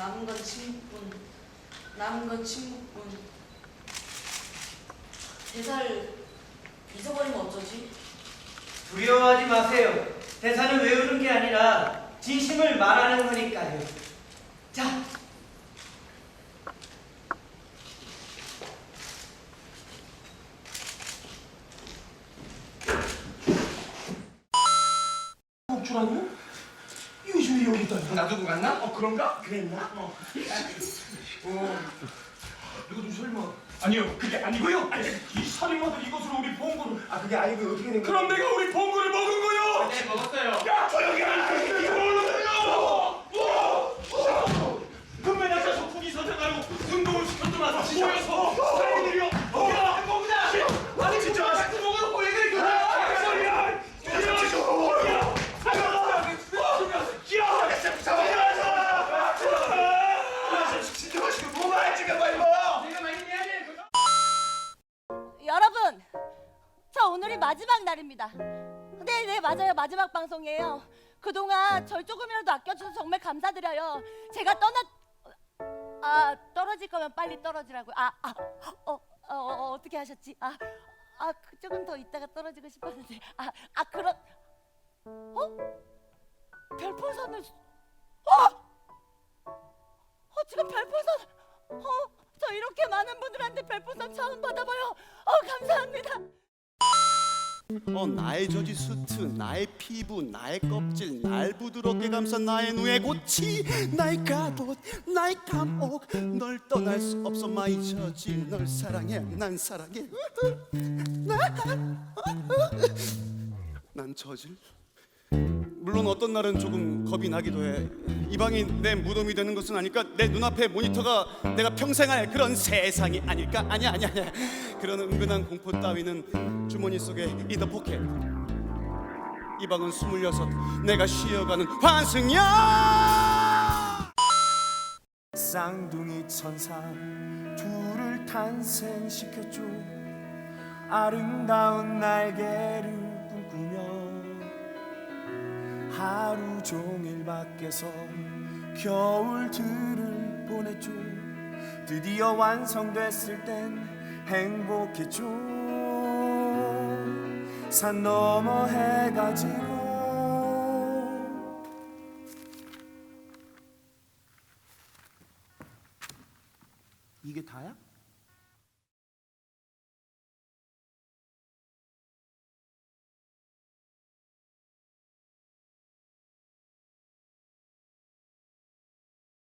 남은 건 침묵뿐 남은 건 침묵뿐 대사를 잊어버리면 어쩌지? 두려워하지 마세요. 대사는 외우는 게 아니라 진심을 말하는 거니까요. 자, 줄 아니요? 요즘에 여기 있다. 놔두고 갔나? 어 그런가? 그랬나? 어. 어. 누구도 설마? 아니요, 그게 아니고요. 아니, 이 살인마들 이것으로 우리 봉구를. 아 그게 아니고 어떻게 된 거야? 그럼 내가 우리 봉구를 먹은 거요? 네 먹었어요. 야 조용히 하라. 오늘이 마지막 날입니다. 네, 네, 맞아요. 마지막 방송이에요. 그동안 절 조금이라도 아껴주셔서 정말 감사드려요. 제가 떠나, 아, 떨어질 거면 빨리 떨어지라고요. 아, 아, 어, 어, 어, 어 어떻게 하셨지? 아, 아, 조금 더 있다가 떨어지고 싶었는데. 아, 아, 그런, 어? 별풍선을, 어? 어, 지금 별풍선, 어, 저 이렇게 많은 분들한테 별풍선 처음 받아봐요. 어, 감사합니다. 어 나의 저지 수트 나의 피부 나의 껍질 날 부드럽게 감싼 나의 누에 고치. 나의 갑옷 나의 감옥. 널 떠날 수 없어 마이 저지. 널 사랑해 난 사랑해. 난 저질 물론 어떤 날은 조금 겁이 나기도 해. 이 방이 내 무덤이 되는 것은 아닐까? 내 눈앞에 모니터가 내가 평생 할 그런 세상이 아닐까? 아니야, 아니야, 아니야. 그런 은근한 공포 따위는 주머니 속에 이더 포켓. 이 방은 스물여섯. 내가 쉬어가는 환승이야. 쌍둥이 천사 둘을 탄생시켰죠 아름다운 날개를 꿈꾸며 하루 종일 밖에서 겨울들을 보냈죠 드디어 완성됐을 땐 행복했죠 산 넘어 해가 지고 이게 다야?